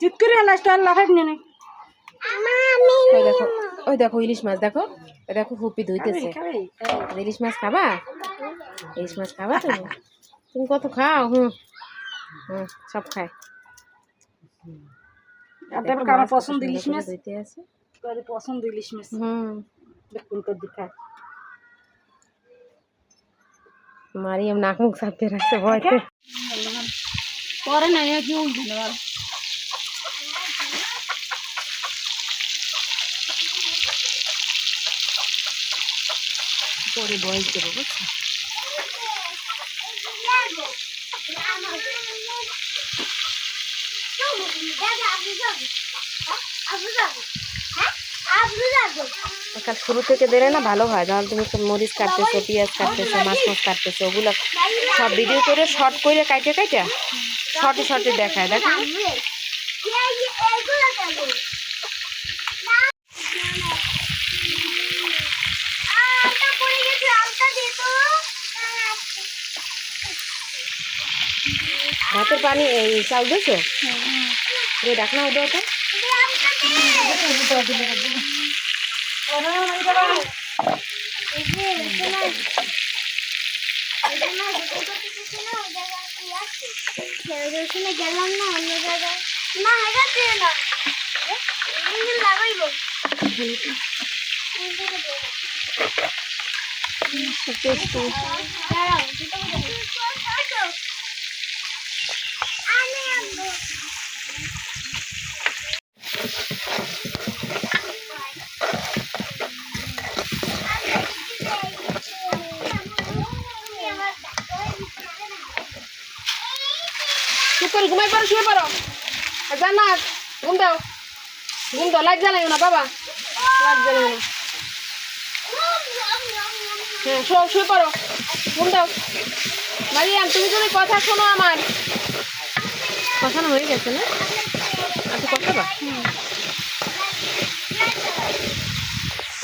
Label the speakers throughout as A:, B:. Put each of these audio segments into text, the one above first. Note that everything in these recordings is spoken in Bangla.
A: চিত করে লাস্ট আর নে
B: ওই দেখো ওই দেখো ইলিশ মাছ দেখো? ওই দেখো ফুপি ধুইতেছে। ইলিশ মাছ খাবা? ইলিশ মাছ খাবা তুমি? তুমি কত খাও? হুম হুম সব খায়।
A: পছন্দ ইলিশ মাছ?
B: ধুইতে আছে।
A: পছন্দ ইলিশ মাছ?
B: হুম।
A: দেখুন কর দিকা
B: মারিয়াম নাক মুখ সাপতে রাখছে ভয়তে।
A: পরে না কি উল্টি
B: পরে বয়স দেবো বুঝছ কাল শুরু থেকে দিলে না ভালো হয়। তাহলে তুমি সব মরিচ কাটতেছো পেঁয়াজ কাটতেছো মাছ মাছ কাটতেছো ওগুলো সব ভিডিও করে শর্ট করে কাটে কাটে শর্টে শর্টে দেখায় দেখো ভাতের পানি এই চাল দিয়েছ দিয়ে
C: গেলাম না অন্য জায়গায় না
B: চুপ করে ঘুমাই পারো শুয়ে পারো। আর জান্নাত ঘুম দাও। ঘুম দাও লাইট জ্বালাইও না বাবা। লাইট জ্বালাইও না। হ্যাঁ শো শুয়ে পড়ো। ঘুম দাও। মারিয়াম তুমি যদি কথা শোনো আমার। কথা না হয়ে গেছে না? আর তো কথা বা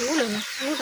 A: ওগুলো না
C: আমি